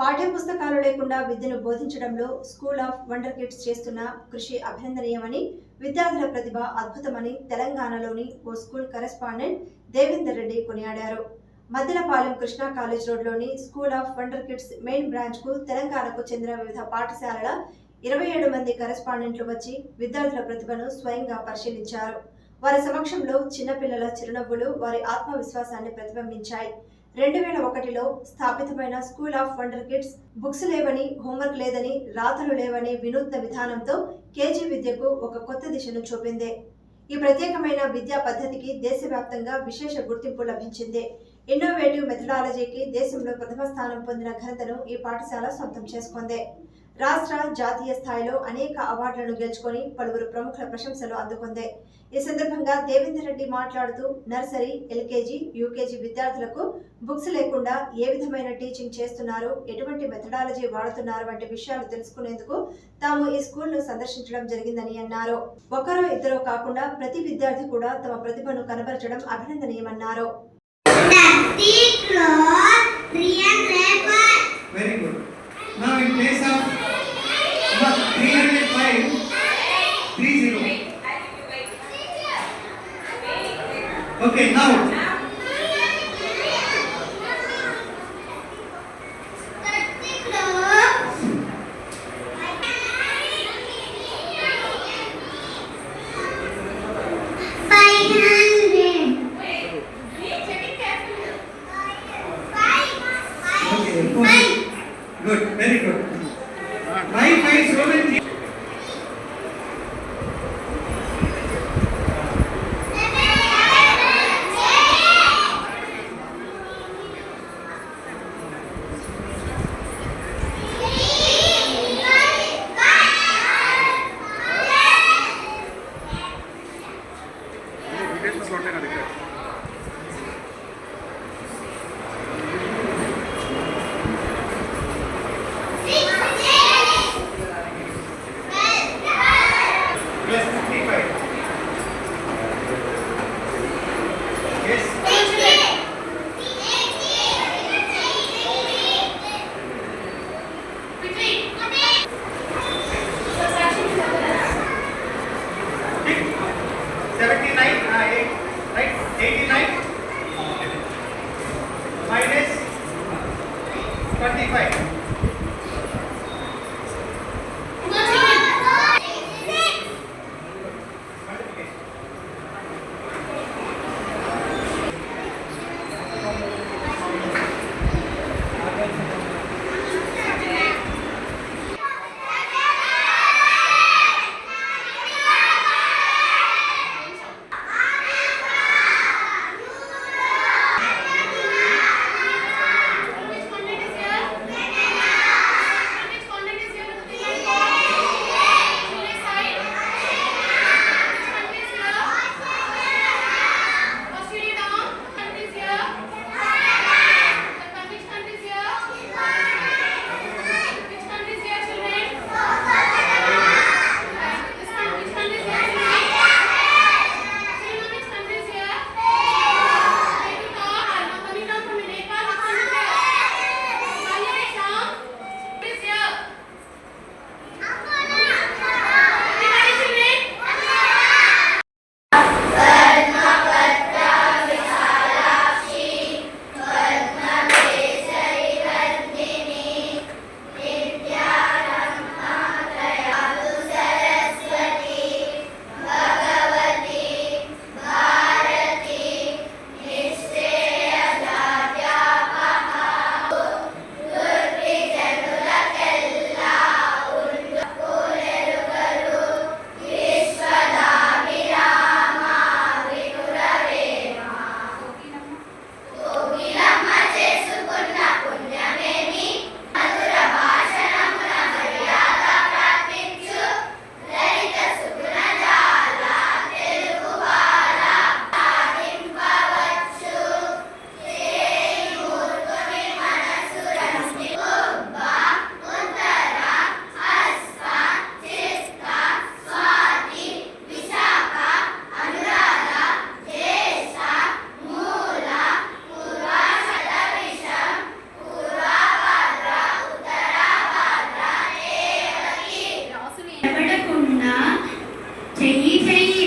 పాఠ్యపుస్తకాలు లేకుండా విద్యను బోధించడంలో స్కూల్ ఆఫ్ వండర్ కిడ్స్ చేస్తున్న కృషి అభినందనీయమని విద్యార్థుల ప్రతిభ అద్భుతమని తెలంగాణలోని ఓ స్కూల్ కరెస్పాండెంట్ దేవేందర్ రెడ్డి కొనియాడారు. మద్దెలపాలెం కృష్ణా కాలేజ్ రోడ్లోని school of wonder kids main బ్రాంచ్కు తెలంగాణకు చెందిన వివిధ పాఠశాలల ఇరవై ఏడు మంది కరెస్పాండెంట్లు వచ్చి విద్యార్థుల ప్రతిభను స్వయంగా పరిశీలించారు. వారి సమక్షంలో చిన్నపిల్లల చిరునవ్వులు వారి ఆత్మవిశ్వాసాన్ని ప్రతిబింబించాయి. రెండు వేల ఒకటిలో స్థాపితమైన school of wonder kids books లేవని హోంవర్క్ లేదని రాతలు లేవని వినూత్న విధానంతో కేజీ విద్యకు ఒక కొత్త దిశను చూపింది. ఈ ప్రత్యేకమైన విద్యా పద్ధతికి దేశవ్యాప్తంగా విశేష గుర్తింపు లభించింది. ఇన్నోవేటివ్ మెథడాలజీకి దేశంలో ప్రథమ స్థానం పొందిన ఘనతను ఈ పాఠశాల సొంతం చేసుకుంది. రాష్ట్ర జాతీయ స్థాయిలో అనేక అవార్డులను గెలుచుకొని పలువురు ప్రముఖుల ప్రశంసలు అందుకుంది ఈ సందర్భంగా దేవేందర్ రెడ్డి మాట్లాడుతూ నర్సరీ ఎల్కేజీ యూకేజీ విద్యార్థులకు బుక్స్ లేకుండా ఏ విధమైన టీచింగ్ చేస్తున్నారు ఎటువంటి మెథడాలజీ వాడుతున్నారు వంటి విషయాలు తెలుసుకునేందుకు తాము ఈ స్కూల్ను సందర్శించడం జరిగిందని అన్నారు ఒకరో ఇద్దరో కాకుండా ప్రతి విద్యార్థి కూడా తమ ప్రతిభను కనబరచడం అభినందనీయమన్నారు. Very good. Now in place of three hundred five three zero okay నా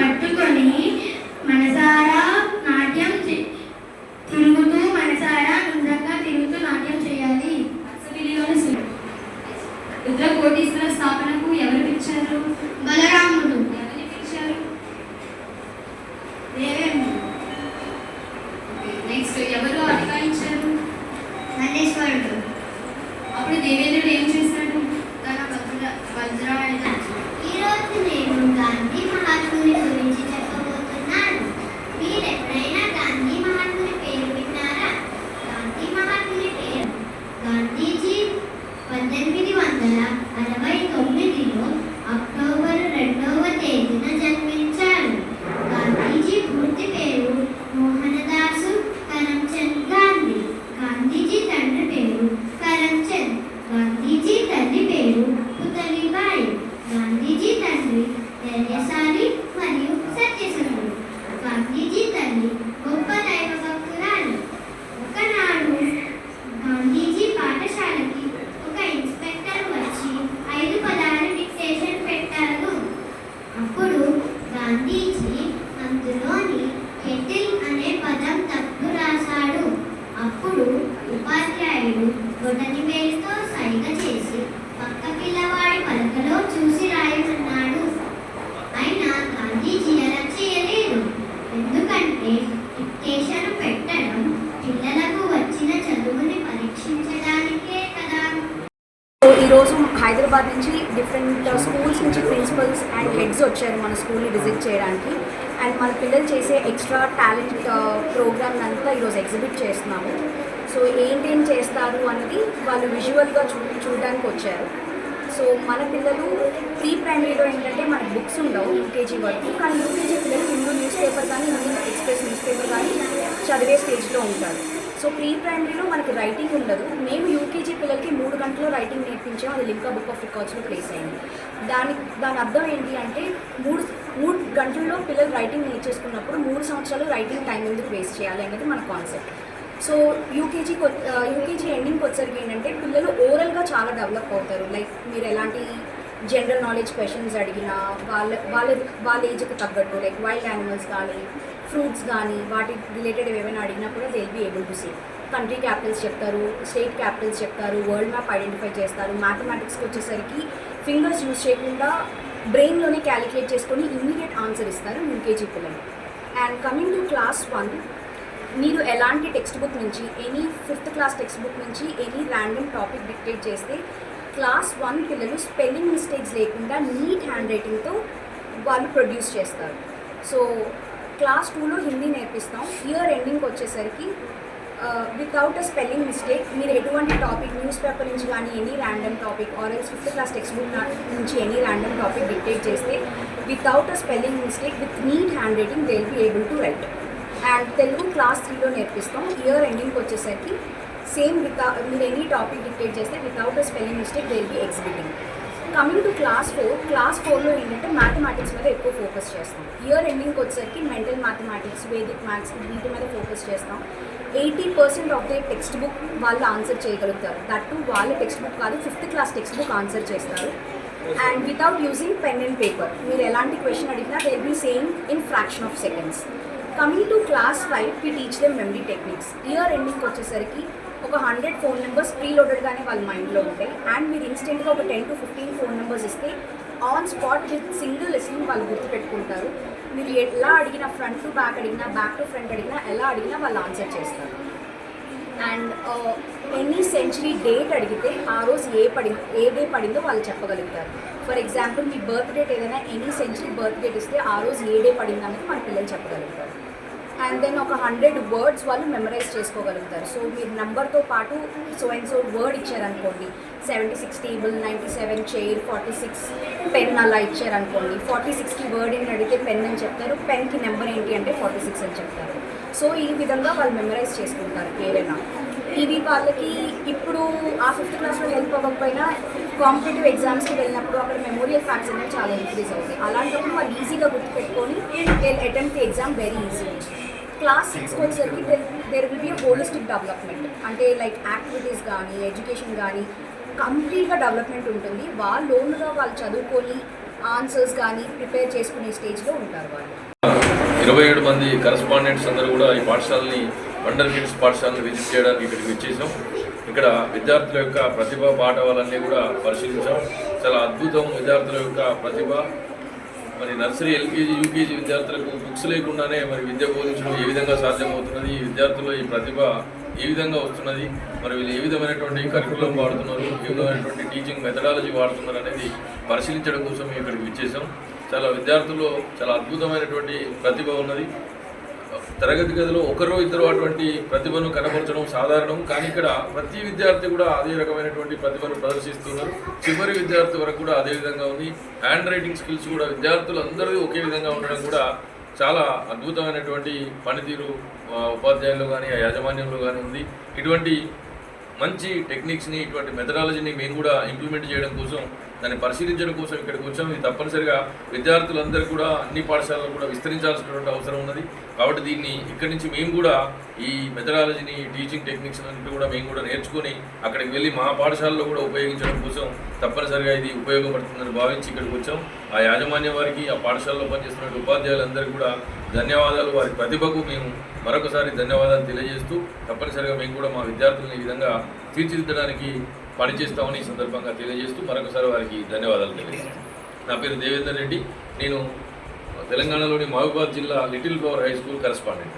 పట్టుకొని మనసారా స్కూల్ని విజిట్ చేయడానికి. అండ్ మన పిల్లలు చేసే ఎక్స్ట్రా టాలెంట్ ప్రోగ్రామ్ అంతా ఈరోజు ఎగ్జిబిట్ చేస్తున్నాము. సో ఏంటేం చేస్తారు అనేది వాళ్ళు విజువల్గా చూ చూడడానికి వచ్చారు. సో మన పిల్లలు ప్రీ ప్రైమరీలో ఏంటంటే మనకు బుక్స్ ఉండవు యూకేజీ వరకు. కానీ యూకేజీ పిల్లలు హిందూ న్యూస్ పేపర్ కానీ హిందూ ఎక్స్ప్రెస్ న్యూస్ పేపర్ కానీ చదివే స్టేజ్లో ఉంటారు. సో ప్రీ ప్రైమరీలో మనకి రైటింగ్ ఉండదు. మేము యూకేజీ పిల్లలకి మూడు గంటలు రైటింగ్ నేర్పించాము అది లింకా బుక్ ఆఫ్ రికార్డ్స్లో ప్లేస్ అయింది. దాని దాని అర్థం ఏంటి అంటే మూడు మూడు గంటల్లో పిల్లలు రైటింగ్ నేర్చేసుకున్నప్పుడు మూడు సంవత్సరాలు రైటింగ్ టైం ఎందుకు వేస్ట్ చేయాలి అనేది మన కాన్సెప్ట్ సో యూకేజీ యూకేజీ ఎండింగ్కి వచ్చరికి ఏంటంటే పిల్లలు ఓరల్గా చాలా డెవలప్ అవుతారు. లైక్ మీరు ఎలాంటి జనరల్ నాలెడ్జ్ క్వశ్చన్స్ అడిగినా వాళ్ళ వాళ్ళ వాళ్ళ ఏజ్కి తగ్గట్టు లైక్ వైల్డ్ యానిమల్స్ కానీ ఫ్రూట్స్ కానీ వాటి రిలేటెడ్ ఏమైనా అడిగినా కూడా they be able to see country capitals చెప్తారు స్టేట్ క్యాపిటల్స్ చెప్తారు వరల్డ్ మ్యాప్ ఐడెంటిఫై చేస్తారు. మ్యాథమెటిక్స్కి వచ్చేసరికి ఫింగర్స్ యూజ్ చేయకుండా బ్రెయిన్లోనే క్యాలిక్యులేట్ చేసుకొని ఇమ్మీడియట్ ఆన్సర్ ఇస్తారు యూకేజీ పిల్లలు. And coming to class one మీరు ఎలాంటి టెక్స్ట్ బుక్ నుంచి any fifth class text book నుంచి ఎనీ ర్యాండమ్ టాపిక్ డిక్టేట్ చేస్తే క్లాస్ వన్ పిల్లలు స్పెల్లింగ్ మిస్టేక్స్ లేకుండా నీట్ హ్యాండ్ రైటింగ్తో వాళ్ళు ప్రొడ్యూస్ చేస్తారు. సో క్లాస్ టూలో హిందీ నేర్పిస్తాం. ఇయర్ ఎండింగ్కి వచ్చేసరికి వితౌట్ అ స్పెల్లింగ్ మిస్టేక్ మీరు ఎటువంటి టాపిక్ న్యూస్ పేపర్ నుంచి కానీ any random topic or else fifth class text book నుంచి ఎనీ ర్యాండమ్ టాపిక్ డిక్టేట్ చేస్తే without a spelling mistake with neat hand writing they be able to write and Telugu class త్రీలో నేర్పిస్తాం. Year ఎండింగ్కి వచ్చేసరికి same without మీరు any topic dictate చేస్తే without a spelling mistake they be exhibiting coming to class four class ఫోర్లో ఏంటంటే mathematics మీద ఎక్కువ ఫోకస్ చేస్తాం. ఇయర్ ఎండింగ్కి వచ్చేసరికి మెంటల్ మ్యాథమెటిక్స్ వేదిక్ మ్యాథ్స్ వీటి మీద ఫోకస్ చేస్తాం. Eighty percent of the text book వాళ్ళు ఆన్సర్ చేయగలుగుతారు. దట్ టు వాళ్ళ టెక్స్ట్ బుక్ కాదు fifth class text book answer చేస్తారు. And without using pen and paper మీరు ఎలాంటి క్వశ్చన్ అడిగినా they be same in fraction of seconds coming to class five we teach them memory techniques year ఎండింగ్కి వచ్చేసరికి ఒక hundred phone numbers pre లోడెడ్గానే వాళ్ళ మైండ్లో ఉంటాయి. అండ్ మీరు ఇన్స్టెంట్గా ఒక ten to fifteen phone numbers ఇస్తే on spot with single listening వాళ్ళు గుర్తుపెట్టుకుంటారు. మీరు ఎలా అడిగినా ఫ్రంట్ టు బ్యాక్ అడిగినా బ్యాక్ టు ఫ్రంట్ అడిగినా ఎలా అడిగినా వాళ్ళు ఆన్సర్ చేస్తారు. అండ్ ఎనీ సెంచరీ డేట్ అడిగితే ఆ రోజు ఏ పడి ఏ డే పడిందో వాళ్ళు చెప్పగలుగుతారు. ఫర్ ఎగ్జాంపుల్ మీ బర్త్ డేట్ ఏదైనా ఎనీ సెంచరీ బర్త్ డేట్ ఇస్తే ఆ రోజు ఏ డే పడింది అనేది మన పిల్లలు చెప్పగలుగుతారు. అండ్ దెన్ ఒక హండ్రెడ్ వర్డ్స్ వాళ్ళు మెమరైజ్ చేసుకోగలుగుతారు. సో మీరు నెంబర్తో పాటు సో అండ్ సో వర్డ్ ఇచ్చారనుకోండి. Seventy six table ninety seven chair forty six pen అలా ఇచ్చారనుకోండి. ఫార్టీ సిక్స్కి వర్డ్ ఏంటి అడిగితే పెన్ అని చెప్తారు. పెన్కి నెంబర్ ఏంటి అంటే ఫార్టీ సిక్స్ అని చెప్తారు. సో ఈ విధంగా వాళ్ళు మెమరైజ్ చేసుకుంటారు ఏదైనా. ఇవి వాళ్ళకి ఇప్పుడు ఆ ఫిఫ్త్ క్లాస్లో హెల్ప్ అవ్వకపోయినా కాంపిటేటివ్ ఎగ్జామ్స్కి వెళ్ళినప్పుడు అక్కడ మెమోరియల్ ఫ్యాక్ట్స్ అనేవి చాలా ఇంక్రీజ్ అవుతాయి. అలాంటప్పుడు వాళ్ళు ఈజీగా గుర్తుపెట్టుకొని attempt exam very easy class సిక్స్కి వచ్చేసరికి there will be holistic development అంటే లైక్ యాక్టివిటీస్ కానీ ఎడ్యుకేషన్ కానీ కంప్లీట్గా డెవలప్మెంట్ ఉంటుంది. వాళ్ళు ఓన్గా వాళ్ళు చదువుకొని ఆన్సర్స్ కానీ ప్రిపేర్ చేసుకునే స్టేజ్లో ఉంటారు వాళ్ళు. ఇరవై ఏడు మంది కరస్పాండెంట్స్ అందరూ కూడా ఈ పాఠశాలని వండర్ కిడ్స్ పాఠశాలను విజిట్ చేయడానికి ఇక్కడికి వచ్చేసాం. ఇక్కడ విద్యార్థుల యొక్క ప్రతిభ పాఠవాలన్నీ కూడా పరిశీలించాం. చాలా అద్భుతం విద్యార్థుల యొక్క ప్రతిభ. మరి నర్సరీ ఎల్కేజీ యూకేజీ విద్యార్థులకు బుక్స్ లేకుండానే మరి విద్య బోధించడం ఏ విధంగా సాధ్యమవుతున్నది? ఈ విద్యార్థుల్లో ఈ ప్రతిభ ఏ విధంగా వస్తున్నది? మరి వీళ్ళు ఏ విధమైనటువంటి కరికులం వాడుతున్నారు? ఏ విధమైనటువంటి టీచింగ్ మెథడాలజీ వాడుతున్నారు అనేది పరిశీలించడం కోసం మేము ఇక్కడికి విచ్చేసాం చాలా విద్యార్థుల్లో చాలా అద్భుతమైనటువంటి ప్రతిభ ఉన్నది. తరగతి గదిలో ఒకరో ఇద్దరు అటువంటి ప్రతిభను కనబరచడం సాధారణం. కానీ ఇక్కడ ప్రతి విద్యార్థి కూడా అదే రకమైనటువంటి ప్రతిభను ప్రదర్శిస్తున్నారు. చివరి విద్యార్థి వరకు కూడా అదే విధంగా ఉంది. హ్యాండ్ రైటింగ్ స్కిల్స్ కూడా విద్యార్థులు ఒకే విధంగా ఉండడం కూడా చాలా అద్భుతమైనటువంటి పనితీరు ఉపాధ్యాయులు కానీ ఆ యాజమాన్యంలో కానీ ఉంది. ఇటువంటి మంచి టెక్నిక్స్ని ఇటువంటి మెథడాలజీని మేము కూడా ఇంప్లిమెంట్ చేయడం కోసం దాన్ని పరిశీలించడం కోసం ఇక్కడికి వచ్చాం. ఇది తప్పనిసరిగా విద్యార్థులందరూ కూడా అన్ని పాఠశాలలు కూడా విస్తరించాల్సినటువంటి అవసరం ఉన్నది. కాబట్టి దీన్ని ఇక్కడి నుంచి మేము కూడా ఈ మెథడాలజీని టీచింగ్ టెక్నిక్స్ అన్నింటి కూడా మేము కూడా నేర్చుకొని అక్కడికి వెళ్ళి మా పాఠశాలలో కూడా ఉపయోగించడం కోసం తప్పనిసరిగా ఇది ఉపయోగపడుతుందని భావించి ఇక్కడికి వచ్చాం. ఆ యాజమాన్య వారికి ఆ పాఠశాలలో పనిచేస్తున్న ఉపాధ్యాయులందరికీ కూడా ధన్యవాదాలు. వారి ప్రతిభకు మేము మరొకసారి ధన్యవాదాలు తెలియజేస్తూ తప్పనిసరిగా మేము కూడా మా విద్యార్థులను ఈ విధంగా తీర్చిదిద్దడానికి పనిచేస్తామని ఈ సందర్భంగా తెలియజేస్తూ మరొకసారి వారికి ధన్యవాదాలు తెలియజేస్తాను నా పేరు దేవేందర్ రెడ్డి. నేను తెలంగాణలోని మహబూబాద్ జిల్లా little power high school correspondent.